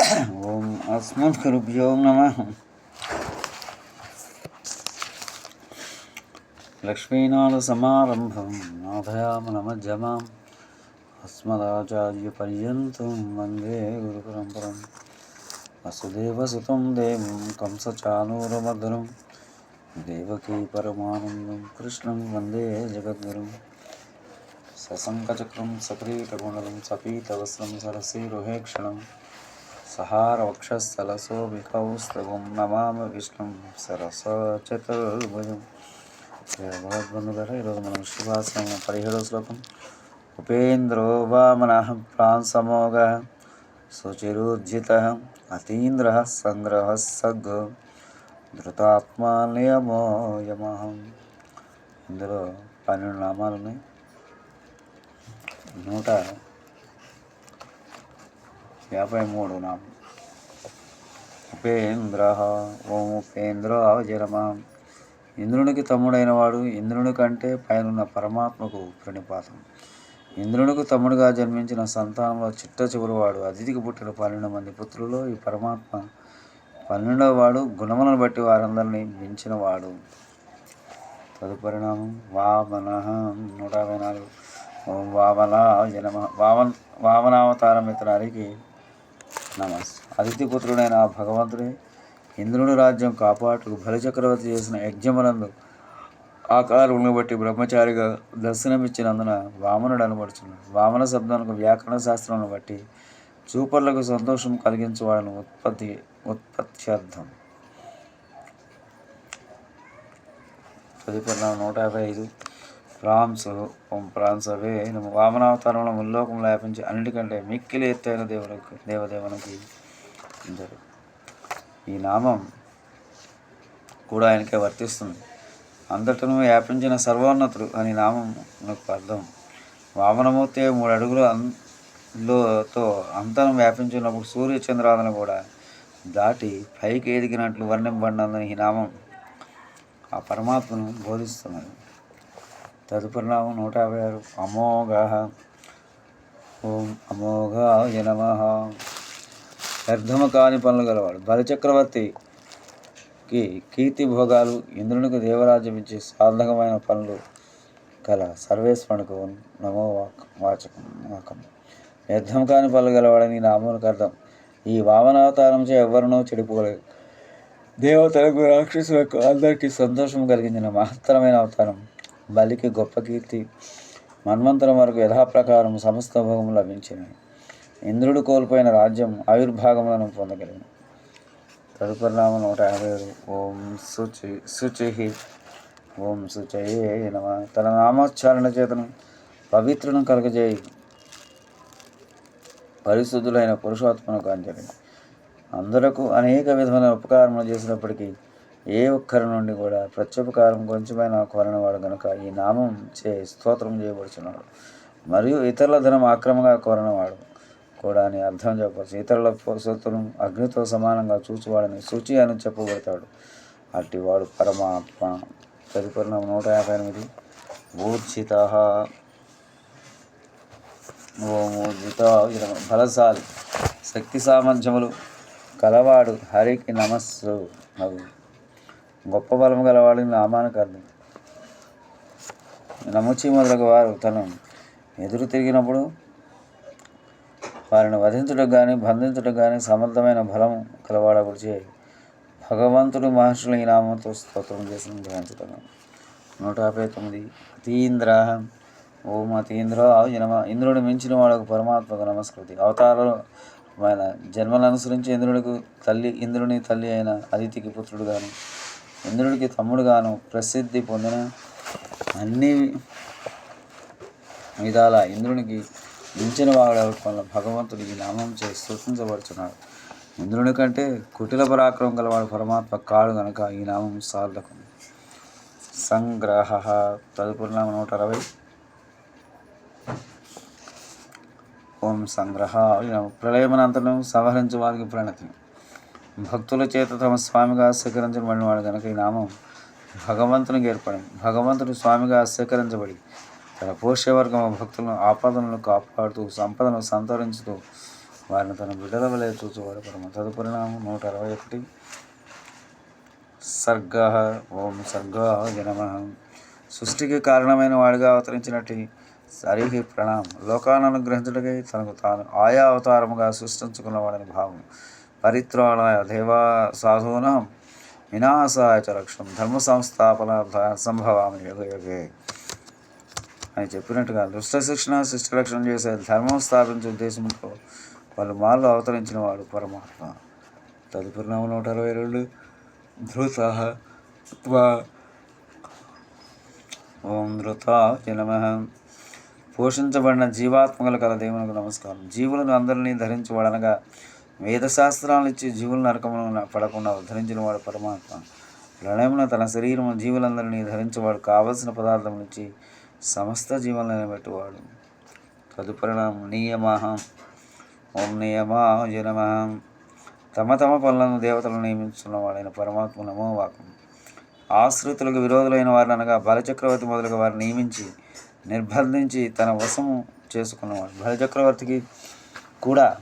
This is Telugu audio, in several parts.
ओम अस्मद्गुरुभ्यो नमः। लक्ष्मीनाथसमारम्भं नाथयाम नमज्जमाम् अस्मदाचार्यपर्यन्तं वंदे गुरुपरम्परं वसुदेवसुतं देवं कंसचानूरमधुरं देवकी परमानन्दं कृष्णं वंदे जगद्गुरुम् ससङ्कचक्रं सप्रीतगुणलं सपीतवस्त्रं సహారవక్షస్థలశోభికౌస్తవం నమామ విష్ణుం సరస చతుర్భుజం భగవద్బంధుగారు ఈరోజు మనం శివాశ్రమం పదిహేడవ శ్లోకం ఉపేంద్రో వామన ప్రాంసమోగ శుచిరుజ్జిత అతీంద్ర సంగ్రహ సగ్ ధృతాత్మా నియమో యమహం ఇందులో పన్నెండు నామాలు ఉన్నాయి నూట యాభై మూడు నామం ఉపేంద్ర ఓం ఉపేంద్ర జరమ ఇంద్రునికి తమ్ముడైన వాడు ఇంద్రుని కంటే పైనున్న పరమాత్మకు ప్రణిపాతం. ఇంద్రునికి తమ్ముడుగా జన్మించిన సంతానంలో చిట్ట చివరివాడు అతిథికి పుట్టిన పన్నెండు మంది పుత్రుల్లో ఈ పరమాత్మ పన్నెండవ వాడు గుణములను బట్టి వారందరినీ మించినవాడు. తదుపరిణామం వామన నూట యాభై నాలుగు. ఓం వామన జనమ వామన్ వామనావతారం ఇతను నమస్ అతిథి పుత్రుడైన ఆ భగవంతుడే ఇంద్రుని రాజ్యం కాపాటుకు బలిచక్రవర్తి చేసిన యజ్ఞమునందు ఆ బట్టి బ్రహ్మచారిగా దర్శనమిచ్చినందున వామనుడు అనబడుచున్నాడు. వామన శబ్దానికి వ్యాకరణ శాస్త్రమును బట్టి చూపర్లకు సంతోషం కలిగించేవాడను ఉత్పత్తి ఉత్పత్త్యర్థం. తదుపరి నామం నూట యాభై ఐదు. ప్రాంస ఓం ప్రాంసవే నమ. వామనావతారంలో ముల్లోకం వ్యాపించి అన్నిటికంటే మిక్కిలి ఎత్తైన దేవులకు దేవదేవునికి ఈ నామం కూడా ఆయనకే వర్తిస్తుంది. అంతటను వ్యాపించిన సర్వోన్నతుడు అని నామం నాకు అర్థం. వామనమూర్తి మూడు అడుగులు అందులోతో అంతరం వ్యాపించినప్పుడు సూర్య చంద్రాలను కూడా దాటి పైకి ఎదిగినట్లు వర్ణింపడినందున ఈ నామం ఆ పరమాత్మను బోధిస్తున్నది. తదుపరి నామం నూట యాభై ఆరు అమోఘ. ఓం అమోఘ నమ. వ్యర్థము కాని పనులు గలవాడు. బలిచక్రవర్తికి కీర్తి భోగాలు ఇంద్రునికి దేవరాజ్యం ఇచ్చే సాధకమైన పనులు గల సర్వేశ్వరునికి నమో వాక్ వాచకం వాకం. వ్యర్థం కాని పనులు గలవాడని ఈ నామానికి అర్థం. ఈ వామనావతారంచే ఎవరినో చెడిపోలేదు దేవతలకు రాక్షసులకు అందరికీ సంతోషం కలిగించిన మహత్తరమైన అవతారం బలికి గొప్ప కీర్తి మన్వంతరం వరకు యథాప్రకారం సమస్త భోగం లభించింది ఇంద్రుడు కోల్పోయిన రాజ్యం ఆవిర్భాగములను పొందగలిగింది తదుపరి నామ నూట యాభై ఏడు. ఓం శుచి శుచి. ఓం శుచయే నమ. తన నామోచ్చారణ చేతను పవిత్రను కలగజేయి. పరిశుద్ధులైన పురుషోత్మకు అంజలి. అందరకు అనేక విధమైన ఉపకారములు చేసినప్పటికీ ఏ ఒక్కరి నుండి కూడా ప్రత్యుపకారం కొంచెమైన కోరనివాడు గనుక ఈ నామం చే స్తోత్రం చేయబడుచున్నాడు. మరియు ఇతరుల ధనం ఆక్రమంగా కోరనివాడు కూడా అని అర్థం చెప్పవచ్చు. ఇతరుల సొత్తును అగ్నితో సమానంగా చూచువాడని శుచి అని చెప్పబడతాడు. అట్టి వాడు పరమాత్మ. తదుపరి నూట యాభై ఎనిమిది. ఊర్జిత ఓమూర్జిత బలశాలి శక్తి సామర్థ్యములు కలవాడు హరికి నమస్సు. అవి గొప్ప బలం గలవాడిని నామానికి అర్థం నముచి మొదలగు వారు తను ఎదురు తిరిగినప్పుడు వారిని వధించుటకు కానీ బంధించుటకు కానీ సమర్థమైన బలం కలవాడగుడిచే భగవంతుడు మహర్షులు ఈ నామంతో స్తోత్రం చేసిన గ్రహించటం నూట యాభై తొమ్మిది. అతీంద్ర ఓం అతీంద్ర జనమ ఇంద్రుడు మించిన వాడకు పరమాత్మకు నమస్కృతి. అవతారమైన జన్మలను అనుసరించి ఇంద్రుడికి తల్లి ఇంద్రుని తల్లి అయిన అదితికి పుత్రుడు కానీ ఇంద్రుడికి తమ్ముడుగాను ప్రసిద్ధి పొందిన అన్ని విధాల ఇంద్రునికి మించిన వాడు వల్ల భగవంతుడు ఈ నామం చే సూచించబడుచున్నాడు ఇంద్రుని కంటే కుటిల పరాక్రమం గలవాడు పరమాత్మ కాడు గనక ఈ నామం సార్థకం. సంగ్రహ తదుపరి నామం నూట అరవై. ఓం సంగ్రహ ప్రళయమనంతరం సంహరించు వారికి ప్రణతి. భక్తుల చేత తమ స్వామిగా స్వీకరించబడిన వాడు కనుక ఈ నామం భగవంతునికి ఏర్పడింది. భగవంతుడు స్వామిగా స్వీకరించబడి తన పోషవర్గం భక్తులను ఆపదలను కాపాడుతూ సంపదను సంతరించుతూ వారిని తన బిడ్డల వలె చూచువాడు. పరమ తదుపరిణామం నూట అరవై ఒకటి. సర్గ ఓం సర్గ జనమ సృష్టికి కారణమైన వాడిగా అవతరించినట్టు సరిహి ప్రణామం. లోకాన్ని అనుగ్రహించుటకై తనకు తాను ఆయా అవతారముగా సృష్టించుకున్నవాడని భావం. పరిత్రాణాయ దేవా సాధూనాం వినాశాయ చ లక్ష్యం ధర్మ సంస్థాపనార్థ సంభవామి యుగ అని చెప్పినట్టుగా దుష్ట శిక్షణ శిష్ట రక్షణ చేసే ధర్మం స్థాపించే ఉద్దేశంతో వాళ్ళు మార్లు అవతరించిన వాడు పరమాత్మ. తదుపరి నామ నూట అరవై రెండు. ధృత ఓం ధృత పోషించబడిన జీవాత్మకలు కల దేవునికి నమస్కారం. జీవులను అందరినీ ధరించబడనగా వేదశాస్త్రాలను ఇచ్చి జీవుల నరకములను పడకుండా ఉద్ధరించిన వాడు పరమాత్మ. ప్రళయమున తన శరీరము జీవులందరినీ ధరించేవాడు కావలసిన పదార్థం నుంచి సమస్త జీవులను నిలబెట్టువాడు. తదుపరిణామం నియమహం. ఓం నియమా జనమ తమ తమ పనులను దేవతలను నియమించున్నవాడైన పరమాత్మ నమో వాకం ఆశ్రితులకు విరోధులైన వారిని అనగా బలచక్రవర్తి మొదలుగా వారిని నియమించి నిర్బంధించి తన వశము చేసుకున్నవాడు. బలచక్రవర్తికి కూడా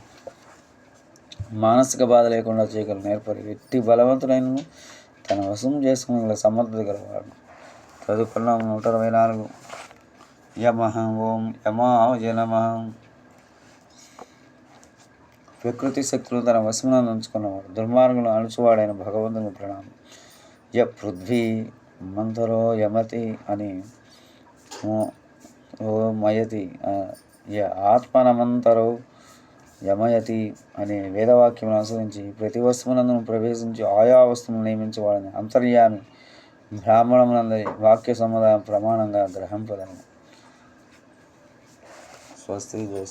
మానసిక బాధ లేకుండా చేయగల నేర్పరి ఎట్టి బలవంతుడైన తన వశం చేసుకునే సమర్థత గలవాడు. తదుపరి నూట అరవై నాలుగు. యమహం ఓం యమా జనమ ప్రకృతి శక్తులు తన వశములను ఉంచుకున్నవాడు. దుర్మార్గులు అణుచువాడైన భగవంతుని ప్రణామం. య పృథ్వీ మంతరో యమతి అని ఓ- మయతి య ఆత్మనమంతరో యమయతి అనే వేదవాక్యం అనుసరించి ప్రతి వస్తువునందు ప్రవేశించి ఆయా వస్తువును నియమించవాడని అంతర్యామి బ్రాహ్మణమునందరి వాక్య సముదాయం ప్రమాణంగా గ్రహింపదను. స్వస్తి జయ